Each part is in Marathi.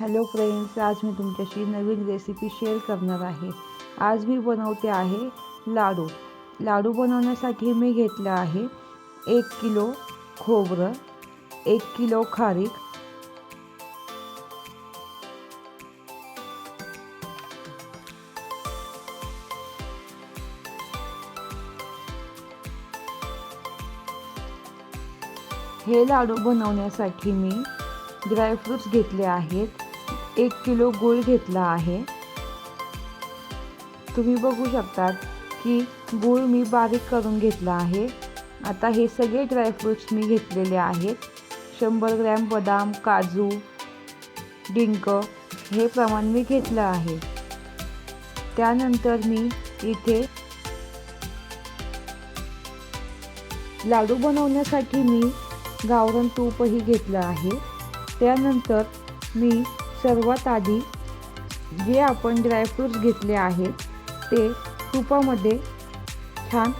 हॅलो फ्रेंड्स आज मी तुमच्याशी नवीन रेसिपी शेअर करणार आहे. आज मी बनवते आहे लाडू. लाडू बनवण्यासाठी मी घेतलं आहे एक किलो खोबरं एक किलो खारीक हे लाडू बनवण्यासाठी मी ड्रायफ्रूट्स घेतले आहेत. एक किलो गूळ घेतला आहे. तुम्ही बघू शकतात की गूळ मी बारीक करून घेतला आहे. आता हे सगळे ड्रायफ्रूट्स मी घेतलेले आहेत. शंभर ग्रॅम बदाम काजू डिंक हे प्रमाण मी घेतलं आहे. त्यानंतर मी इथे लाडू बनवण्यासाठी मी गावरण तूपही घेतलं आहे. त्यानंतर मी सर्वात आधी जे आपण ड्रायफ्रूट्स घेतले आहेत ते तुपामध्ये छान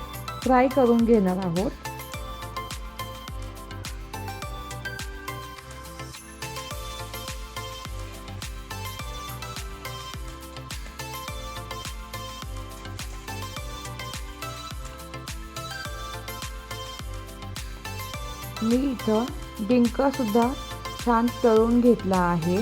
फ्राय करून घेणार आहोत. मी इथं डिंकसुद्धा छान तळून घेतला आहे.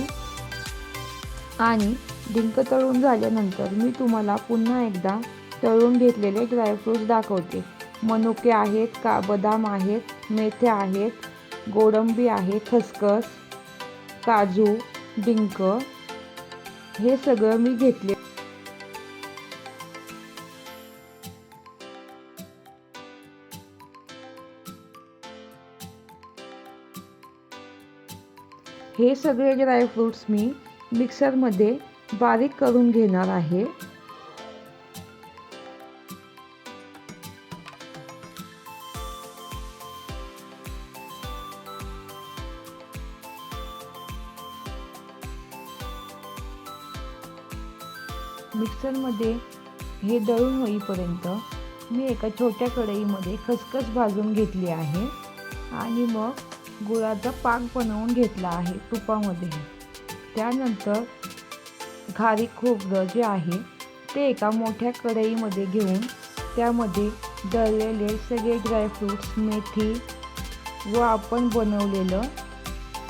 आणि डिंक तळून झाल्यानंतर मी तुम्हाला पुन्हा एकदा तळून घेतलेले ड्रायफ्रूट्स दाखवते. मनुके आहेत का बदाम आहेत मेथ्या आहेत गोडंबी आहे खसखस काजू डिंक हे सगळं मी घेतले. हे सगळे ड्रायफ्रूट्स मी मिक्सरमध्ये बारीक करून घेणार आहे. मिक्सरमध्ये हे दळून होईपर्यंत मी एका छोट्या कढईमध्ये खसखस भाजून घेतली आहे. आणि मग गुळाचा पाक बनवून घेतला आहे तुपामध्ये त्यानंतर खारीक खोबरं जे आहे ते एका मोठ्या कढईमध्ये घेऊन त्यामध्ये दळलेले सगळे ड्रायफ्रूट्स मेथी व आपण बनवलेलं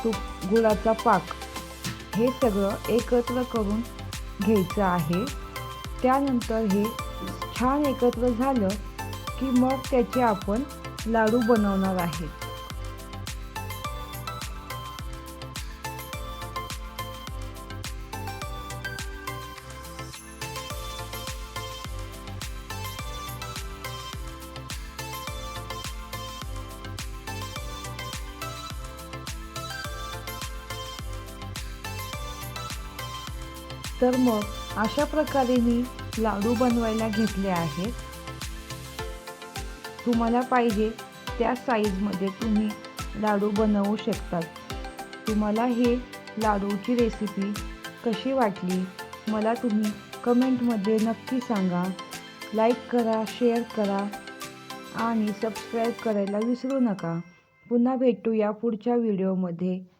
तूप गुळाचा पाक हे सगळं एकत्र करून घ्यायचं आहे. त्यानंतर हे छान एकत्र झालं की मग त्याचे आपण लाडू बनवणार आहे तर मग अशा प्रकारे मी लाडू बनवायला घेतले आहेत. तुम्हाला पाहिजे त्या साईजमध्ये तुम्ही लाडू बनवू शकतात. तुम्हाला हे लाडूची रेसिपी कशी वाटली मला तुम्ही कमेंटमध्ये नक्की सांगा. लाईक करा शेअर करा आणि सबस्क्राईब करायला विसरू नका. पुन्हा भेटूया पुढच्या व्हिडिओमध्ये